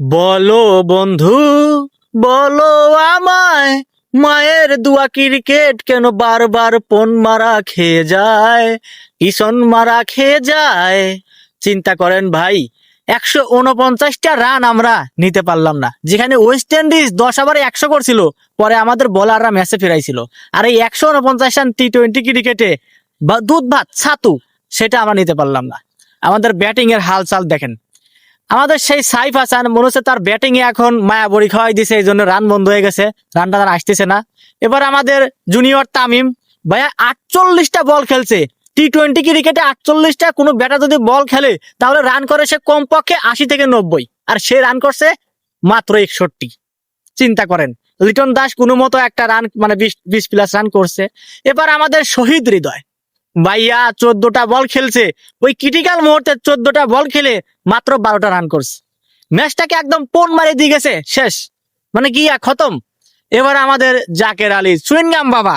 বলো বন্ধু, বলো আমায়, মায়ের দুয়া ক্রিকেট কেন বারবার পন মারা খেয়ে যায়? কিষণ মারা খেয়ে যায়? চিন্তা করেন ভাই, একশো উনপঞ্চাশটা রান আমরা নিতে পারলাম না। যেখানে ওয়েস্ট ইন্ডিজ দশ ওভারে একশো করছিল, পরে আমাদের বলাররা ম্যাচে ফেরাইছিল। আর এই একশো উনপঞ্চাশ রান টি টোয়েন্টি ক্রিকেটে দুধ ভাত ছাতু, সেটা আমরা নিতে পারলাম না। আমাদের ব্যাটিং এর হালচাল দেখেন। আমাদের সেই সাইফ হাসান, মনে হচ্ছে তার ব্যাটিং এ এখন মায়া বড়ি খাওয়াই দিছে এই জন্য রান বন্ধ হয়ে গেছে। রানটা তার আসতেছে না। এবার আমাদের জুনিয়র তামিম, ভাইয়া আটচল্লিশটা বল খেলছে। টি টোয়েন্টি ক্রিকেটে আটচল্লিশটা, কোনো ব্যাটার যদি বল খেলে, তাহলে রান করে সে কমপক্ষে আশি থেকে নব্বই। আর সে রান করছে মাত্র একষট্টি। চিন্তা করেন, লিটন দাস কোনো মতো একটা রান মানে বিশ বিশ প্লাস রান করছে। এবার আমাদের শহীদ হৃদয়। ভাইয়া চোদ্দটা বল খেলছে। ওই ক্রিটিক্যাল মুহূর্তে চোদ্দটা বল খেলে মাত্র বারোটা রান করছে। ম্যাচটাকে একদম পোন মারিয়ে দিয়ে গেছে, শেষ। মানে কি খতম? এবার আমাদের জাকের আলী, চুইনগাম বাবা।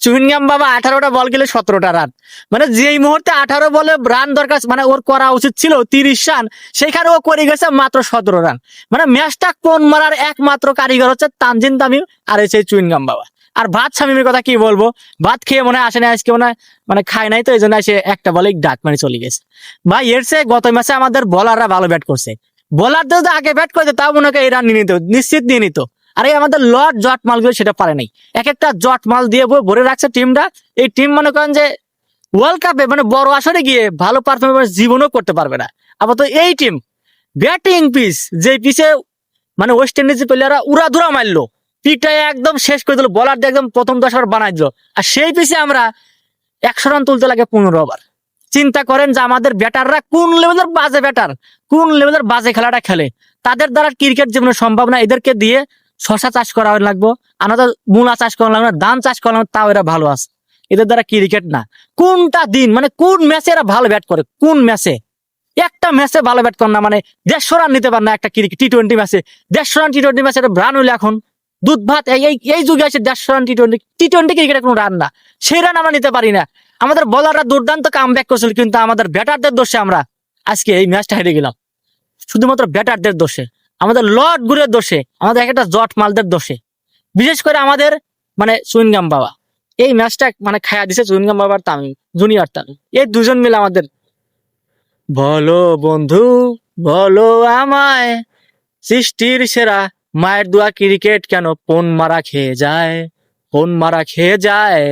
চুইনগাম বাবা আঠারোটা বল খেলে সতেরোটা রান মানে যেই মুহূর্তে আঠারো বলে রান দরকার মানে ওর করা উচিত ছিল তিরিশ রান সেখানে ও করে গেছে মাত্র সতেরো রান মানে ম্যাচটা কোন মারার একমাত্র কারিগর হচ্ছে তানজিন তামিম আর হচ্ছে চুইনগাম বাবা। আর ভাত শামিমের কথা কি বলব? ভাত খেয়ে মনে হয় আসে না আজকে মনে হয় মানে খায় নাই তো, এই জন্য সে একটা বলে ডাক মানে চলে গেছে। ভাই, এর চেয়ে গত ম্যাচে আমাদের বলাররা ভালো ব্যাট করছে। বোলারদের যদি আগে ব্যাট করতে তাও মনে হয় এই রান নিয়ে নিত, নিশ্চিত নিয়ে নিত। আর, এই আমাদের লট জট মালগুলো সেটা পারে নাই। এক একটা জট মাল দিয়ে ভরে রাখছে টিমটা এই টিম মনে করেন যে ওয়ার্ল্ড কাপে মানে বড় আসরে গিয়ে ভালো পারফরমেন্স জীবনও করতে পারবে না। আবার তো এই টিম ব্যাটিং পিস যে পিসে মানে ওয়েস্ট ইন্ডিজের প্লেয়াররা উড়াধুরা মারলো। পিকটা একদম শেষ করে দিল বলার দিয়ে একদম প্রথম দশ ওভার বানাই দিল। আর সেই পিছে আমরা একশো রান তুলতে লাগে পনেরো ওভার চিন্তা করেন যে আমাদের ব্যাটাররা কোন লেভেলের বাজে ব্যাটার কোন লেভেলের বাজে খেলাটা খেলে। তাদের দ্বারা ক্রিকেট জীবনে সম্ভব না এদেরকে দিয়ে শশা চাষ করা লাগবো আনাদের মূলা চাষ করা লাগবে না ধান চাষ করা লাগবে, তাও এরা ভালো আছে। এদের দ্বারা ক্রিকেট না। কোনটা দিন মানে কোন ম্যাচে এরা ভালো ব্যাট করে কোন ম্যাচে একটা ম্যাচে ভালো ব্যাট করে না মানে দেড়শো রান নিতে পারে না একটা ক্রিকেট টি টোয়েন্টি ম্যাচে দেড়শো রান টি টোয়েন্টি ম্যাচে রান হইলে এখন। দুধ ভাত এই এই- যুগে আছে দেড়শো run T twenty T twenty ক্রিকেটে কোনো রান না। সেই রান আমরা নিতে পারি না। আমাদের বলাররা দুর্দান্ত কাম ব্যাক করছিল, কিন্তু আমাদের ব্যাটারদের দোষে আমরা আজকে এই ম্যাচটা হেরে গেলাম। শুধুমাত্র ব্যাটারদের দোষে। আমাদের লট গুরের দোষে, আমাদের একটা জট মালদের দোষে। বিশেষ করে আমাদের মানে সুইনগাম বাবা। এই ম্যাচটা মানে খায়া দিছে সুইনগাম বাবার তামিম জুনিয়র তামিম। এই দুজন মিলে আমাদের বলো বন্ধু, বলো আমায়, সৃষ্টির সেরা মায়ের দোয়া ক্রিকেট কেন? ফোন মারা খেয়ে যায়? ফোন মারা খেয়ে যায়?